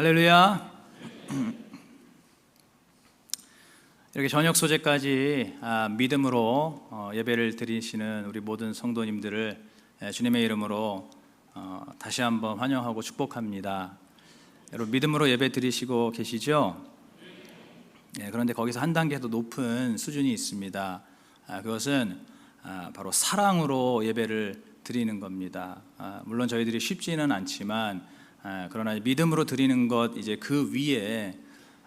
할렐루야. 이렇게 저녁 소재까지 아, 믿음으로 어, 예배를 드리시는 우리 모든 성도님들을 예, 주님의 이름으로 어, 다시 한번 환영하고 축복합니다. 여러분 믿음으로 예배 드리시고 계시죠? 예, 그런데 거기서 한 단계 더 높은 수준이 있습니다. 아, 그것은 아, 바로 사랑으로 예배를 드리는 겁니다. 아, 물론 저희들이 쉽지는 않지만 아, 그러나 믿음으로 드리는 것 이제 그 위에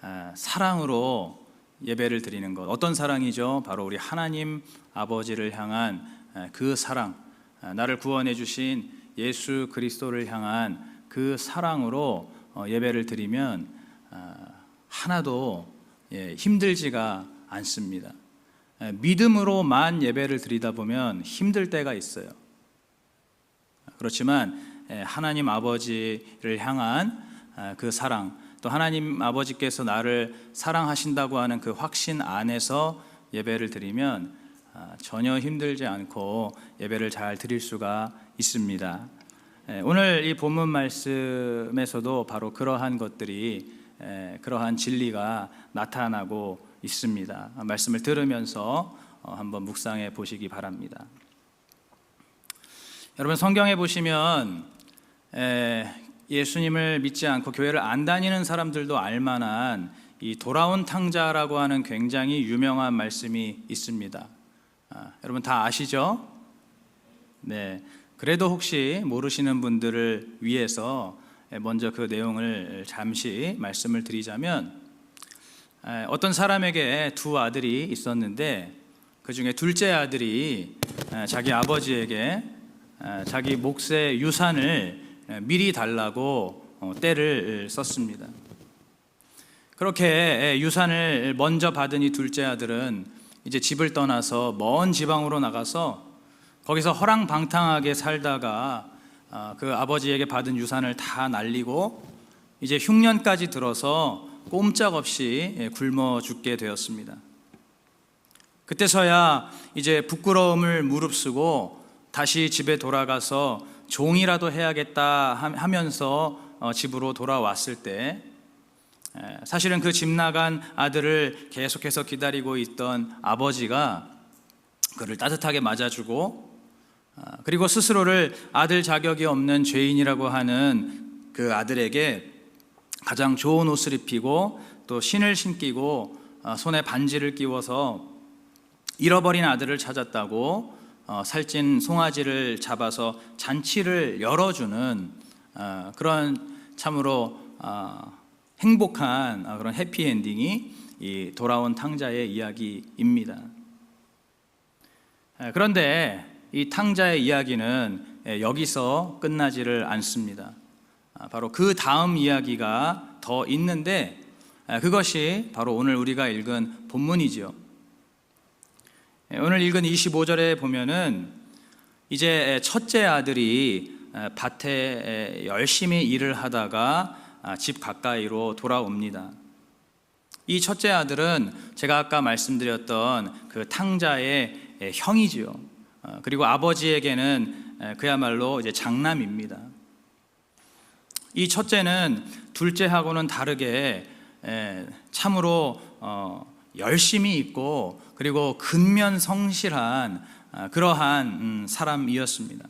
아, 사랑으로 예배를 드리는 것 어떤 사랑이죠? 바로 우리 하나님 아버지를 향한 아, 그 사랑, 아, 나를 구원해 주신 예수 그리스도를 향한 그 사랑으로 어, 예배를 드리면 아, 하나도 예, 힘들지가 않습니다. 예, 믿음으로만 예배를 드리다 보면 힘들 때가 있어요. 그렇지만 예, 하나님 아버지를 향한 아, 그 사랑, 또 하나님 아버지께서 나를 사랑하신다고 하는 그 확신 안에서 예배를 드리면 아, 전혀 힘들지 않고 예배를 잘 드릴 수가 있습니다. 예, 오늘 이 본문 말씀에서도 바로 그러한 것들이 에, 그러한 진리가 나타나고 있습니다. 말씀을 들으면서 어, 한번 묵상해 보시기 바랍니다. 여러분 성경에 보시면 에, 예수님을 믿지 않고 교회를 안 다니는 사람들도 알만한 이 돌아온 탕자라고 하는 굉장히 유명한 말씀이 있습니다. 아, 여러분 다 아시죠? 네. 그래도 혹시 모르시는 분들을 위해서 먼저 그 내용을 잠시 말씀을 드리자면 어떤 사람에게 두 아들이 있었는데 그 중에 둘째 아들이 자기 아버지에게 자기 몫의 유산을 미리 달라고 어, 때를 썼습니다. 그렇게 유산을 먼저 받은 이 둘째 아들은 이제 집을 떠나서 먼 지방으로 나가서 거기서 허랑방탕하게 살다가 아, 그 아버지에게 받은 유산을 다 날리고 이제 흉년까지 들어서 꼼짝없이 예, 굶어 죽게 되었습니다. 그때서야 이제 부끄러움을 무릅쓰고 다시 집에 돌아가서 종이라도 해야겠다 하면서 어, 집으로 돌아왔을 때 사실은 그 집 나간 아들을 계속해서 기다리고 있던 아버지가 그를 따뜻하게 맞아주고 아, 그리고 스스로를 아들 자격이 없는 죄인이라고 하는 그 아들에게 가장 좋은 옷을 입히고 또 신을 신기고 아, 손에 반지를 끼워서 잃어버린 아들을 찾았다고 어, 살찐 송아지를 잡아서 잔치를 열어주는 아, 그런 참으로 행복한 그런 해피엔딩이 이 돌아온 탕자의 이야기입니다. 그런데 이 탕자의 이야기는 예, 여기서 끝나지를 않습니다. 아, 바로 그 다음 이야기가 더 있는데 아, 그것이 바로 오늘 우리가 읽은 본문이죠. 예, 오늘 읽은 25절에 보면은 이제 첫째 아들이 밭에 열심히 일을 하다가 아, 집 가까이로 돌아옵니다. 이 첫째 아들은 제가 아까 말씀드렸던 그 탕자의 형이지요. 어, 그리고 아버지에게는 그야말로 이제 장남입니다. 이 첫째는 둘째하고는 다르게 참으로 어, 열심히 있고 그리고 근면 성실한 아, 그러한 음, 사람이었습니다.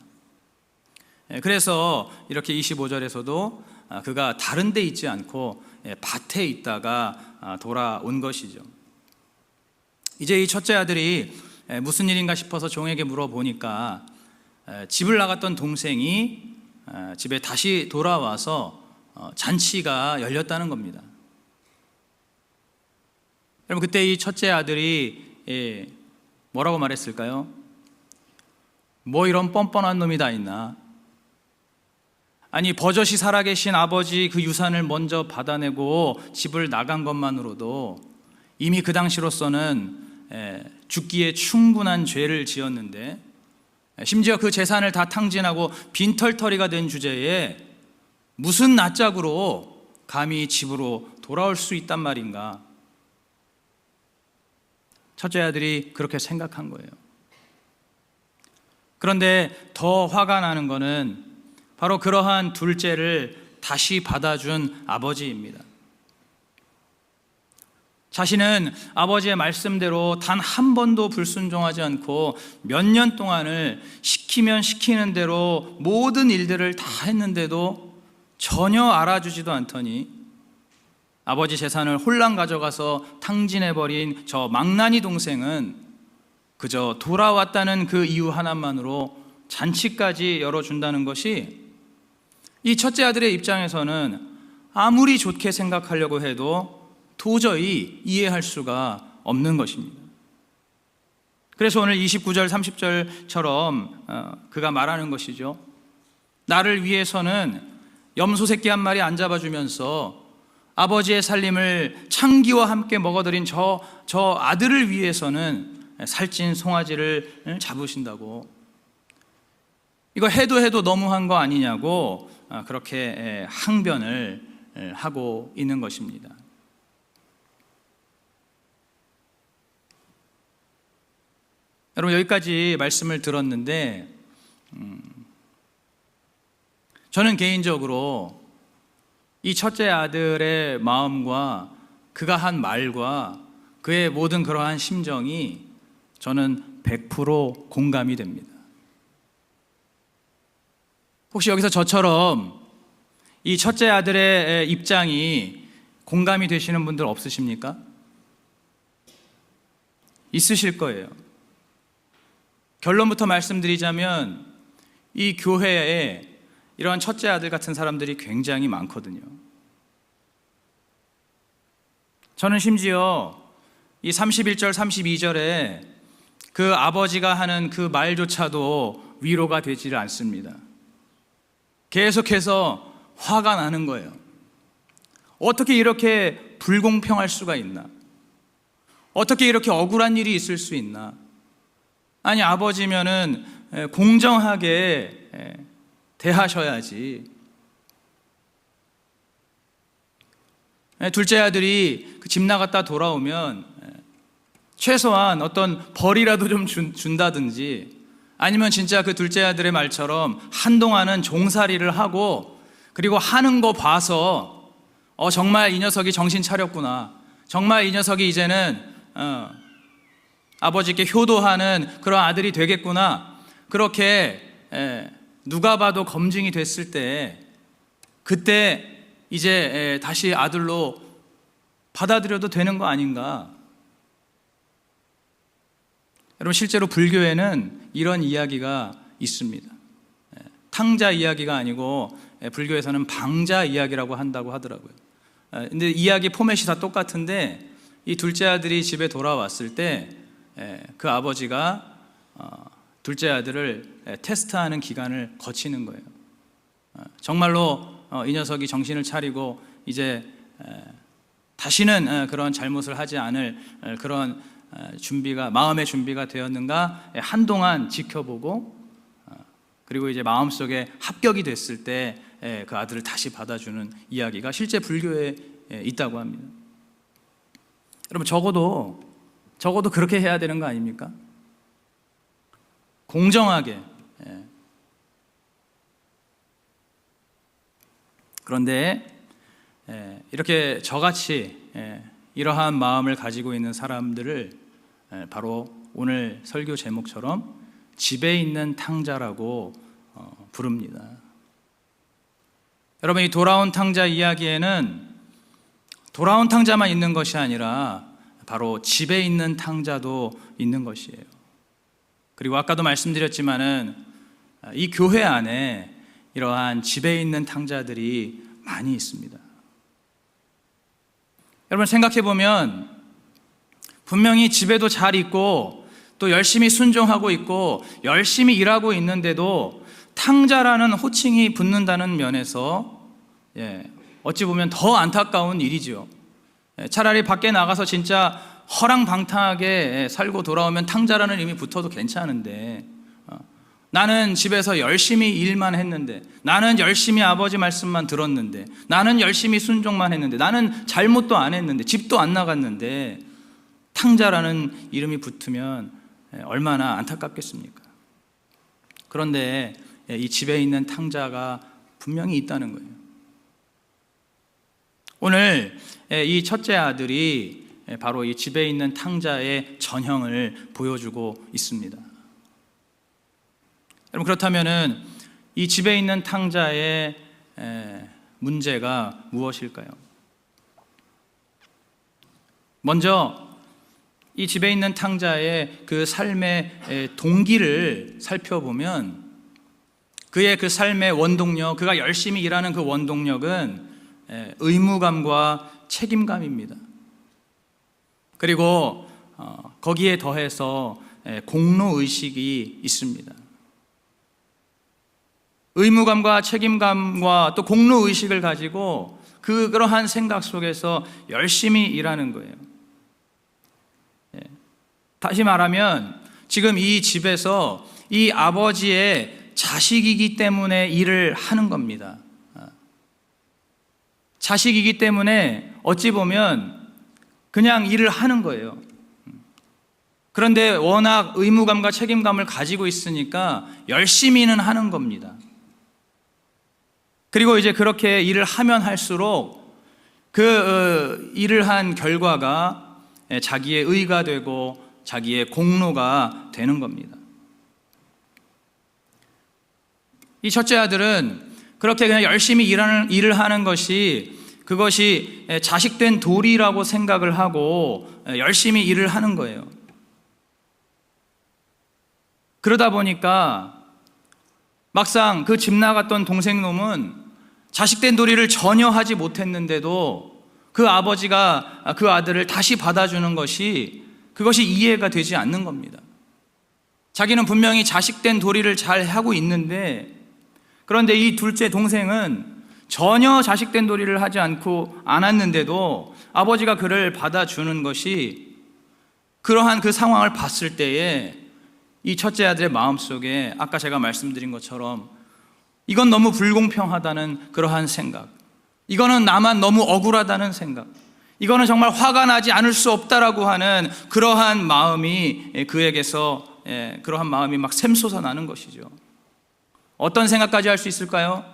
그래서 이렇게 25절에서도 아, 그가 다른 데 있지 않고 밭에 있다가 아, 돌아온 것이죠. 이제 이 첫째 아들이 무슨 일인가 싶어서 종에게 물어보니까 집을 나갔던 동생이 집에 다시 돌아와서 어, 잔치가 열렸다는 겁니다. 여러분 그때 이 첫째 아들이 예, 뭐라고 말했을까요? 뭐 이런 뻔뻔한 놈이 다 있나? 아니 버젓이 살아계신 아버지 그 유산을 먼저 받아내고 집을 나간 것만으로도 이미 그 당시로서는 죽기에 충분한 죄를 지었는데 심지어 그 재산을 다 탕진하고 빈털터리가 된 주제에 무슨 낯짝으로 감히 집으로 돌아올 수 있단 말인가? 첫째 아들이 그렇게 생각한 거예요. 그런데 더 화가 나는 것은 바로 그러한 둘째를 다시 받아준 아버지입니다. 자신은 아버지의 말씀대로 단 한 번도 불순종하지 않고 몇 년 동안을 시키면 시키는 대로 모든 일들을 다 했는데도 전혀 알아주지도 않더니 아버지 재산을 홀랑 가져가서 탕진해버린 저 망나니 동생은 그저 돌아왔다는 그 이유 하나만으로 잔치까지 열어준다는 것이 이 첫째 아들의 입장에서는 아무리 좋게 생각하려고 해도 도저히 이해할 수가 없는 것입니다. 그래서 오늘 29절, 30절처럼 어, 그가 말하는 것이죠. 나를 위해서는 염소 새끼 한 마리 안 잡아주면서 아버지의 살림을 창기와 함께 먹어들인 저, 저 아들을 위해서는 살찐 송아지를 잡으신다고. 이거 해도 해도 너무한 거 아니냐고 어, 그렇게 항변을 하고 있는 것입니다. 여러분 여기까지 말씀을 들었는데 음, 저는 개인적으로 이 첫째 아들의 마음과 그가 한 말과 그의 모든 그러한 심정이 저는 100% 공감이 됩니다. 혹시 여기서 저처럼 이 첫째 아들의 입장이 공감이 되시는 분들 없으십니까? 있으실 거예요. 결론부터 말씀드리자면 이 교회에 이러한 첫째 아들 같은 사람들이 굉장히 많거든요. 저는 심지어 이 31절, 32절에 그 아버지가 하는 그 말조차도 위로가 되지를 않습니다. 계속해서 화가 나는 거예요. 어떻게 이렇게 불공평할 수가 있나? 어떻게 이렇게 억울한 일이 있을 수 있나? 아니 아버지면은 공정하게 대하셔야지. 둘째 아들이 그 집 나갔다 돌아오면 최소한 어떤 벌이라도 좀 준, 다든지 아니면 진짜 그 둘째 아들의 말처럼 한동안은 종살이를 하고 그리고 하는 거 봐서 어 정말 이 녀석이 정신 차렸구나. 정말 이 녀석이 이제는 어, 아버지께 효도하는 그런 아들이 되겠구나. 그렇게 누가 봐도 검증이 됐을 때 그때 이제 다시 아들로 받아들여도 되는 거 아닌가? 여러분 실제로 불교에는 이런 이야기가 있습니다. 탕자 이야기가 아니고 불교에서는 방자 이야기라고 한다고 하더라고요. 근데 이야기 포맷이 다 똑같은데 이 둘째 아들이 집에 돌아왔을 때그 예, 아버지가 어, 둘째 아들을 예, 테스트하는 기간을 거치는 거예요. 어, 정말로 어, 이 녀석이 정신을 차리고 이제 다시는 그런 잘못을 하지 않을 그런 준비가 마음의 준비가 되었는가 예, 한동안 지켜보고 그리고 이제 마음속에 합격이 됐을 때 그 아들을 다시 받아주는 이야기가 실제 불교에 있다고 합니다. 여러분 적어도 적어도 그렇게 해야 되는 거 아닙니까? 공정하게. 예. 그런데 예, 이렇게 저같이 예, 이러한 마음을 가지고 있는 사람들을 바로 오늘 설교 제목처럼 집에 있는 탕자라고 어, 부릅니다. 여러분 이 돌아온 탕자 이야기에는 돌아온 탕자만 있는 것이 아니라 바로 집에 있는 탕자도 있는 것이에요. 그리고 아까도 말씀드렸지만은 이 교회 안에 이러한 집에 있는 탕자들이 많이 있습니다. 여러분 생각해 보면 분명히 집에도 잘 있고 또 열심히 순종하고 있고 열심히 일하고 있는데도 탕자라는 호칭이 붙는다는 면에서 예, 어찌 보면 더 안타까운 일이죠. 예, 차라리 밖에 나가서 진짜 허랑방탕하게 살고 돌아오면 탕자라는 이름이 붙어도 괜찮은데 어, 나는 집에서 열심히 일만 했는데 나는 열심히 아버지 말씀만 들었는데 나는 열심히 순종만 했는데 나는 잘못도 안 했는데 집도 안 나갔는데 탕자라는 이름이 붙으면 예, 얼마나 안타깝겠습니까? 그런데 예, 이 집에 있는 탕자가 분명히 있다는 거예요. 오늘 이 첫째 아들이 바로 이 집에 있는 탕자의 전형을 보여주고 있습니다. 여러분 그렇다면은 이 집에 있는 탕자의 문제가 무엇일까요? 먼저 이 집에 있는 탕자의 그 삶의 동기를 살펴보면 그의 그 삶의 원동력, 그가 열심히 일하는 그 원동력은 의무감과 책임감입니다. 그리고 어, 거기에 더해서 공로 의식이 있습니다. 의무감과 책임감과 또 공로 의식을 가지고 그 그러한 생각 속에서 열심히 일하는 거예요. 다시 말하면 지금 이 집에서 이 아버지의 자식이기 때문에 일을 하는 겁니다. 자식이기 때문에 어찌 보면 그냥 일을 하는 거예요. 그런데 워낙 의무감과 책임감을 가지고 있으니까 열심히는 하는 겁니다. 그리고 이제 그렇게 일을 하면 할수록 그 어, 일을 한 결과가 자기의 의가 되고 자기의 공로가 되는 겁니다. 이 첫째 아들은 그렇게 그냥 열심히 일하는, 일을 하는 것이 그것이 자식된 도리라고 생각을 하고 열심히 일을 하는 거예요. 그러다 보니까 막상 그 집 나갔던 동생 놈은 자식된 도리를 전혀 하지 못했는데도 그 아버지가 그 아들을 다시 받아주는 것이 그것이 이해가 되지 않는 겁니다. 자기는 분명히 자식된 도리를 잘 하고 있는데 그런데 이 둘째 동생은 전혀 자식된 도리를 하지 않고 않았는데도 아버지가 그를 받아주는 것이 그러한 그 상황을 봤을 때에 이 첫째 아들의 마음 속에 아까 제가 말씀드린 것처럼 이건 너무 불공평하다는 그러한 생각. 이거는 나만 너무 억울하다는 생각. 이거는 정말 화가 나지 않을 수 없다라고 하는 그러한 마음이 그에게서 예, 그러한 마음이 막 샘솟아 나는 것이죠. 어떤 생각까지 할 수 있을까요?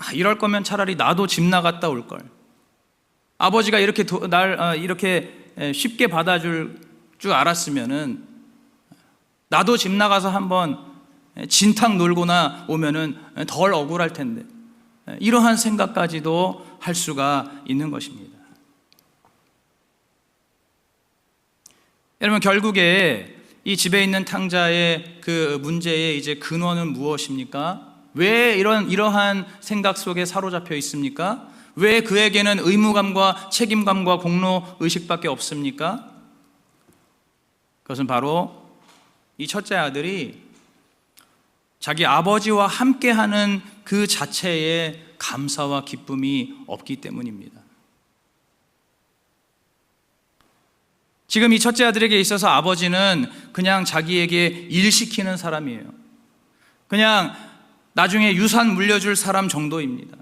아, 이럴 거면 차라리 나도 집 나갔다 올 걸. 아버지가 이렇게 도, 날 어, 이렇게 쉽게 받아줄 줄 알았으면은 나도 집 나가서 한번 진탕 놀고나 오면은 덜 억울할 텐데 이러한 생각까지도 할 수가 있는 것입니다. 여러분 결국에 이 집에 있는 탕자의 그 문제의 이제 근원은 무엇입니까? 왜 이런 이러한 생각 속에 사로잡혀 있습니까? 왜 그에게는 의무감과 책임감과 공로 의식밖에 없습니까? 그것은 바로 이 첫째 아들이 자기 아버지와 함께하는 그 자체의 감사와 기쁨이 없기 때문입니다. 지금 이 첫째 아들에게 있어서 아버지는 그냥 자기에게 일 시키는 사람이에요. 그냥 나중에 유산 물려줄 사람 정도입니다.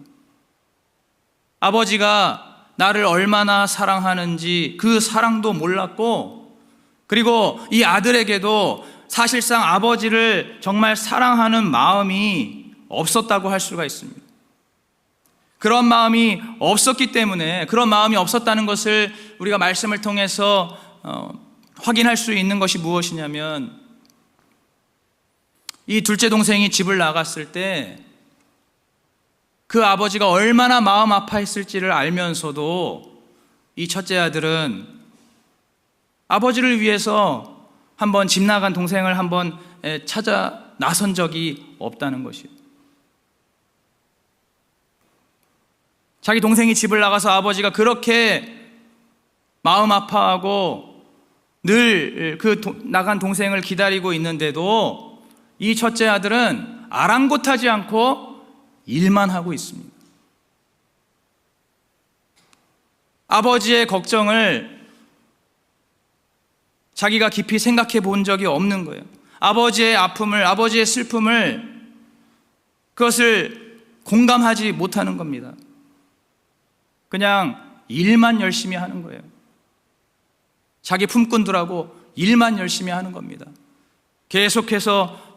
아버지가 나를 얼마나 사랑하는지 그 사랑도 몰랐고, 그리고 이 아들에게도 사실상 아버지를 정말 사랑하는 마음이 없었다고 할 수가 있습니다. 그런 마음이 없었기 때문에 그런 마음이 없었다는 것을 우리가 말씀을 통해서 어, 확인할 수 있는 것이 무엇이냐면 이 둘째 동생이 집을 나갔을 때 그 아버지가 얼마나 마음 아파했을지를 알면서도 이 첫째 아들은 아버지를 위해서 한번 집 나간 동생을 한번 찾아 나선 적이 없다는 것이에요. 자기 동생이 집을 나가서 아버지가 그렇게 마음 아파하고 늘 그 나간 동생을 기다리고 있는데도 이 첫째 아들은 아랑곳하지 않고 일만 하고 있습니다. 아버지의 걱정을 자기가 깊이 생각해 본 적이 없는 거예요. 아버지의 아픔을, 아버지의 슬픔을 그것을 공감하지 못하는 겁니다. 그냥 일만 열심히 하는 거예요. 자기 품꾼들하고 일만 열심히 하는 겁니다. 계속해서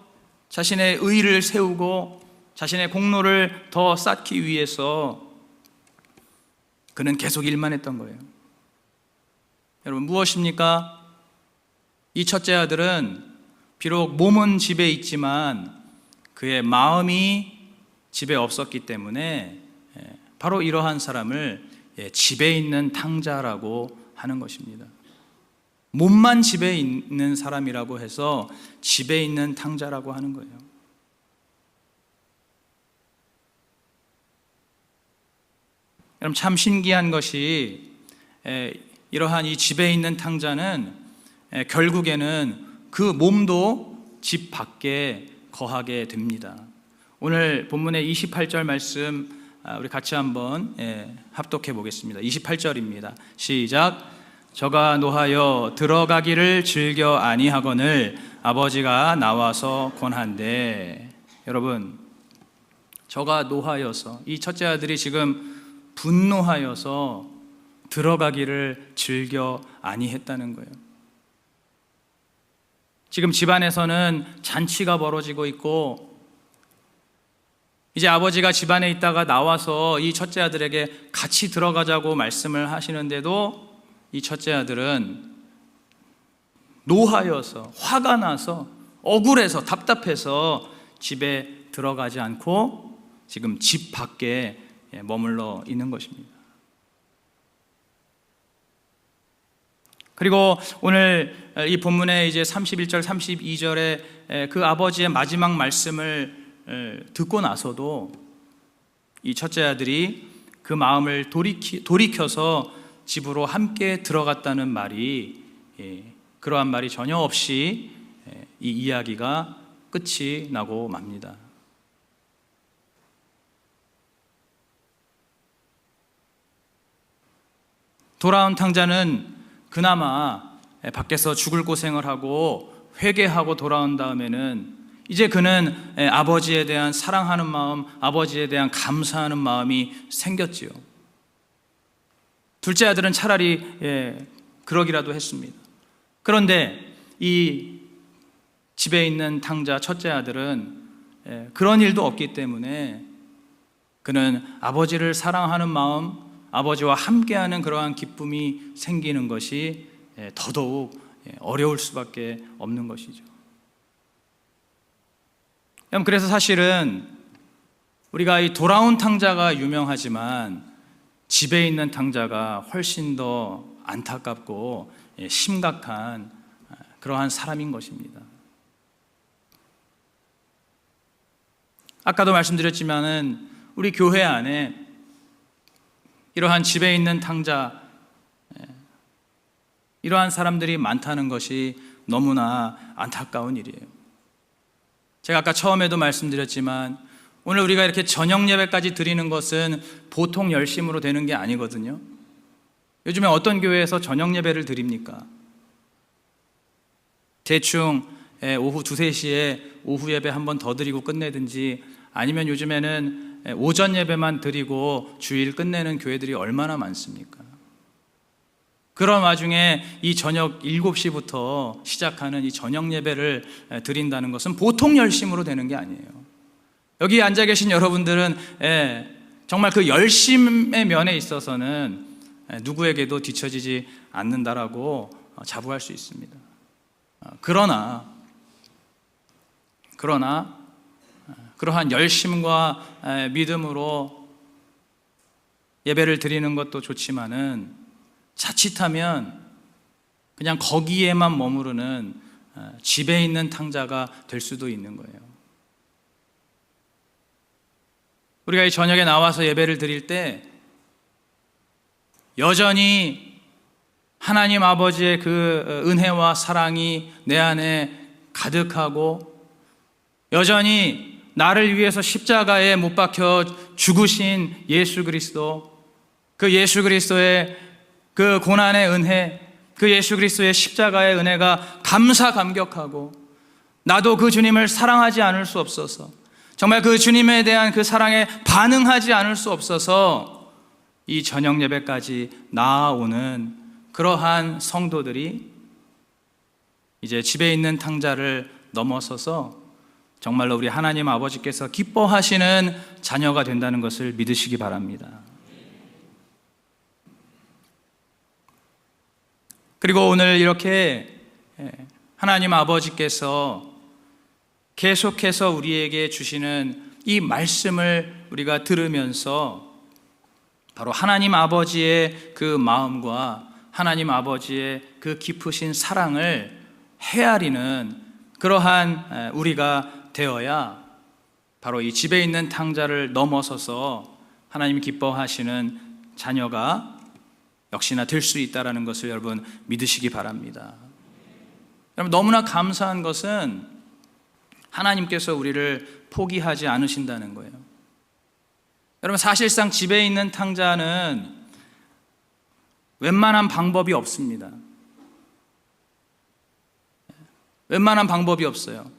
자신의 의를 세우고 자신의 공로를 더 쌓기 위해서 그는 계속 일만 했던 거예요. 여러분, 무엇입니까? 이 첫째 아들은 비록 몸은 집에 있지만 그의 마음이 집에 없었기 때문에 예, 바로 이러한 사람을 예, 집에 있는 탕자라고 하는 것입니다. 몸만 집에 있는 사람이라고 해서 집에 있는 탕자라고 하는 거예요. 여러분 참 신기한 것이 에, 이러한 이 집에 있는 탕자는 에, 결국에는 그 몸도 집 밖에 거하게 됩니다. 오늘 본문의 28절 말씀 아, 우리 같이 한번 예, 합독해 보겠습니다. 28절입니다. 시작. 저가 노하여 들어가기를 즐겨 아니하거늘 아버지가 나와서 권한대. 여러분, 저가 노하여서 이 첫째 아들이 지금 분노하여서 들어가기를 즐겨 아니했다는 거예요. 지금 집안에서는 잔치가 벌어지고 있고 이제 아버지가 집안에 있다가 나와서 이 첫째 아들에게 같이 들어가자고 말씀을 하시는데도 이 첫째 아들은 노하여서 화가 나서 억울해서 답답해서 집에 들어가지 않고 지금 집 밖에 머물러 있는 것입니다. 그리고 오늘 이 본문의 이제 31절 32절에 그 아버지의 마지막 말씀을 듣고 나서도 이 첫째 아들이 그 마음을 돌이키, 돌이켜서 집으로 함께 들어갔다는 말이 예, 그러한 말이 전혀 없이 예, 이 이야기가 끝이 나고 맙니다. 돌아온 탕자는 그나마 밖에서 죽을 고생을 하고 회개하고 돌아온 다음에는 이제 그는 아버지에 대한 사랑하는 마음, 아버지에 대한 감사하는 마음이 생겼지요. 둘째 아들은 차라리 예, 그러기라도 했습니다. 그런데 이 집에 있는 탕자 첫째 아들은 예, 그런 일도 없기 때문에 그는 아버지를 사랑하는 마음, 아버지와 함께하는 그러한 기쁨이 생기는 것이 예, 더더욱 예, 어려울 수밖에 없는 것이죠. 그래서 사실은 우리가 이 돌아온 탕자가 유명하지만 집에 있는 탕자가 훨씬 더 안타깝고 예, 심각한 아, 그러한 사람인 것입니다. 아까도 말씀드렸지만은 우리 교회 안에 이러한 집에 있는 탕자 예, 이러한 사람들이 많다는 것이 너무나 안타까운 일이에요. 제가 아까 처음에도 말씀드렸지만 오늘 우리가 이렇게 저녁 예배까지 드리는 것은 보통 열심으로 되는 게 아니거든요. 요즘에 어떤 교회에서 저녁 예배를 드립니까? 대충 예, 오후 2, 3시에 오후 예배 한 번 더 드리고 끝내든지 아니면 요즘에는 예, 오전 예배만 드리고 주일 끝내는 교회들이 얼마나 많습니까? 그런 와중에 이 저녁 7시부터 시작하는 이 저녁 예배를 예, 드린다는 것은 보통 열심으로 되는 게 아니에요. 여기 앉아 계신 여러분들은 예, 정말 그 열심의 면에 있어서는 예, 누구에게도 뒤처지지 않는다라고 어, 자부할 수 있습니다. 어, 그러나 그러나 어, 그러한 열심과 믿음으로 예배를 드리는 것도 좋지만은 자칫하면 그냥 거기에만 머무르는 집에 있는 탕자가 될 수도 있는 거예요. 우리가 이 저녁에 나와서 예배를 드릴 때 여전히 하나님 아버지의 그 은혜와 사랑이 내 안에 가득하고 여전히 나를 위해서 십자가에 못 박혀 죽으신 예수 그리스도 그 예수 그리스도의 그 고난의 은혜 그 예수 그리스도의 십자가의 은혜가 감사 감격하고 나도 그 주님을 사랑하지 않을 수 없어서 정말 그 주님에 대한 그 사랑에 반응하지 않을 수 없어서 이 저녁 예배까지 나아오는 그러한 성도들이 이제 집에 있는 탕자를 넘어서서 정말로 우리 하나님 아버지께서 기뻐하시는 자녀가 된다는 것을 믿으시기 바랍니다. 그리고 오늘 이렇게 예, 하나님 아버지께서 계속해서 우리에게 주시는 이 말씀을 우리가 들으면서 바로 하나님 아버지의 그 마음과 하나님 아버지의 그 깊으신 사랑을 헤아리는 그러한 우리가 되어야 바로 이 집에 있는 탕자를 넘어서서 하나님 기뻐하시는 자녀가 역시나 될 수 있다라는 것을 여러분 믿으시기 바랍니다. 여러분 너무나 감사한 것은 하나님께서 우리를 포기하지 않으신다는 거예요. 여러분 사실상 집에 있는 탕자는 웬만한 방법이 없습니다. 웬만한 방법이 없어요.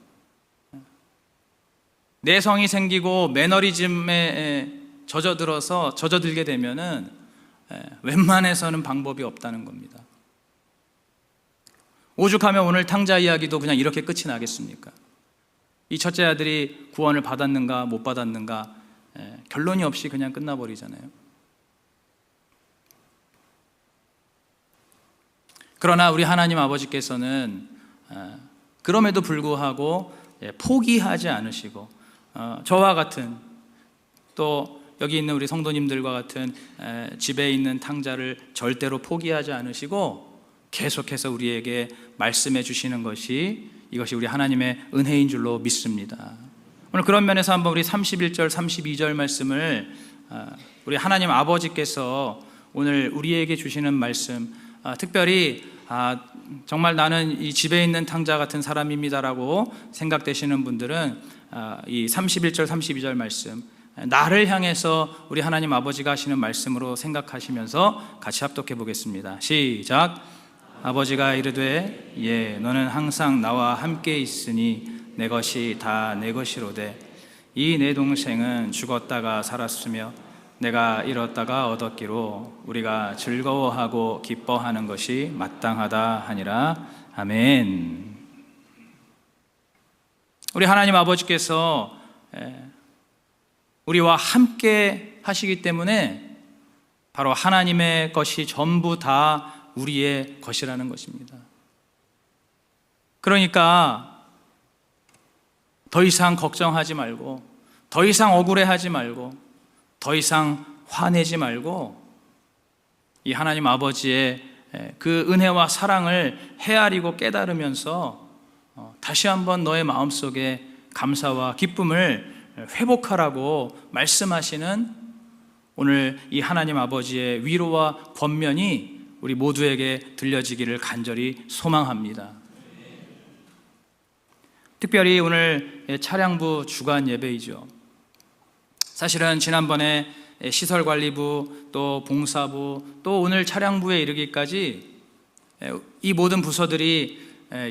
내성이 생기고 매너리즘에 젖어들어서 젖어들게 되면은 웬만해서는 방법이 없다는 겁니다. 오죽하면 오늘 탕자 이야기도 그냥 이렇게 끝이 나겠습니까? 이 첫째 아들이 구원을 받았는가 못 받았는가 결론이 없이 그냥 끝나버리잖아요. 그러나 우리 하나님 아버지께서는 그럼에도 불구하고 포기하지 않으시고 어, 저와 같은 또 여기 있는 우리 성도님들과 같은 집에 있는 탕자를 절대로 포기하지 않으시고 계속해서 우리에게 말씀해 주시는 것이 이것이 우리 하나님의 은혜인 줄로 믿습니다. 오늘 그런 면에서 한번 우리 31절, 32절 말씀을 아, 우리 하나님 아버지께서 오늘 우리에게 주시는 말씀, 아, 특별히 아, 정말 나는 이 집에 있는 탕자 같은 사람입니다라고 생각되시는 분들은 이 31절, 32절 말씀, 나를 향해서 우리 하나님 아버지가 하시는 말씀으로 생각하시면서 같이 합독해 보겠습니다. 시작. 아버지가 이르되 예 너는 항상 나와 함께 있으니 내 것이 다 내 것이로되 이 내 동생은 죽었다가 살았으며 내가 잃었다가 얻었기로 우리가 즐거워하고 기뻐하는 것이 마땅하다 하니라 아멘. 우리 하나님 아버지께서 우리와 함께 하시기 때문에 바로 하나님의 것이 전부 다 우리의 것이라는 것입니다. 그러니까 더 이상 걱정하지 말고, 더 이상 억울해하지 말고, 더 이상 화내지 말고, 이 하나님 아버지의 그 은혜와 사랑을 헤아리고 깨달으면서 어, 다시 한번 너의 마음 속에 감사와 기쁨을 회복하라고 말씀하시는 오늘 이 하나님 아버지의 위로와 권면이 우리 모두에게 들려지기를 간절히 소망합니다. 특별히 오늘 차량부 주간 예배이죠. 사실은 지난번에 시설관리부 또 봉사부 또 오늘 차량부에 이르기까지 이 모든 부서들이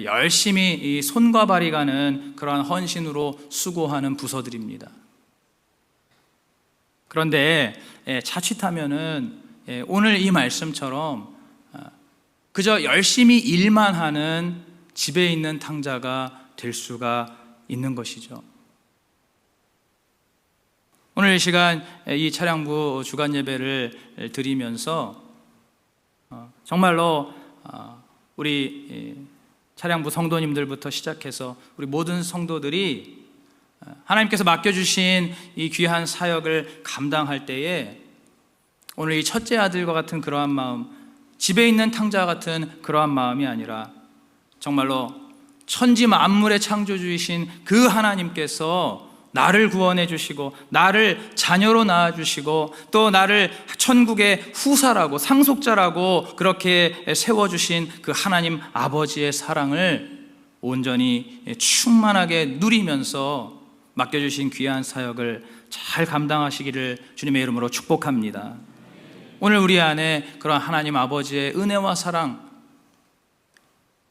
열심히 손과 발이 가는 그러한 헌신으로 수고하는 부서들입니다. 그런데 자칫하면은 오늘 이 말씀처럼 그저 열심히 일만 하는 집에 있는 탕자가 될 수가 있는 것이죠. 오늘 이 시간 이 차량부 주간 예배를 드리면서 어, 정말로 어, 우리 차량부 성도님들부터 시작해서 우리 모든 성도들이 어, 하나님께서 맡겨주신 이 귀한 사역을 감당할 때에 오늘 이 첫째 아들과 같은 그러한 마음 집에 있는 탕자 같은 그러한 마음이 아니라 정말로 천지 만물의 창조주이신 그 하나님께서 나를 구원해 주시고 나를 자녀로 낳아 주시고 또 나를 천국의 후사라고 상속자라고 그렇게 세워 주신 그 하나님 아버지의 사랑을 온전히 충만하게 누리면서 맡겨 주신 귀한 사역을 잘 감당하시기를 주님의 이름으로 축복합니다. 오늘 우리 안에 그런 하나님 아버지의 은혜와 사랑,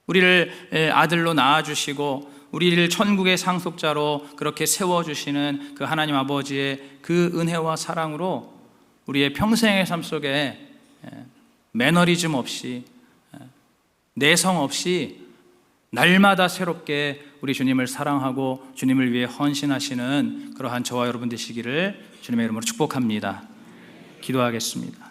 우리를 아들로 낳아주시고, 우리를 천국의 상속자로 그렇게 세워주시는 그 하나님 아버지의 그 은혜와 사랑으로 우리의 평생의 삶 속에 매너리즘 없이, 내성 없이 날마다 새롭게 우리 주님을 사랑하고 주님을 위해 헌신하시는 그러한 저와 여러분 되시기를 주님의 이름으로 축복합니다. 기도하겠습니다.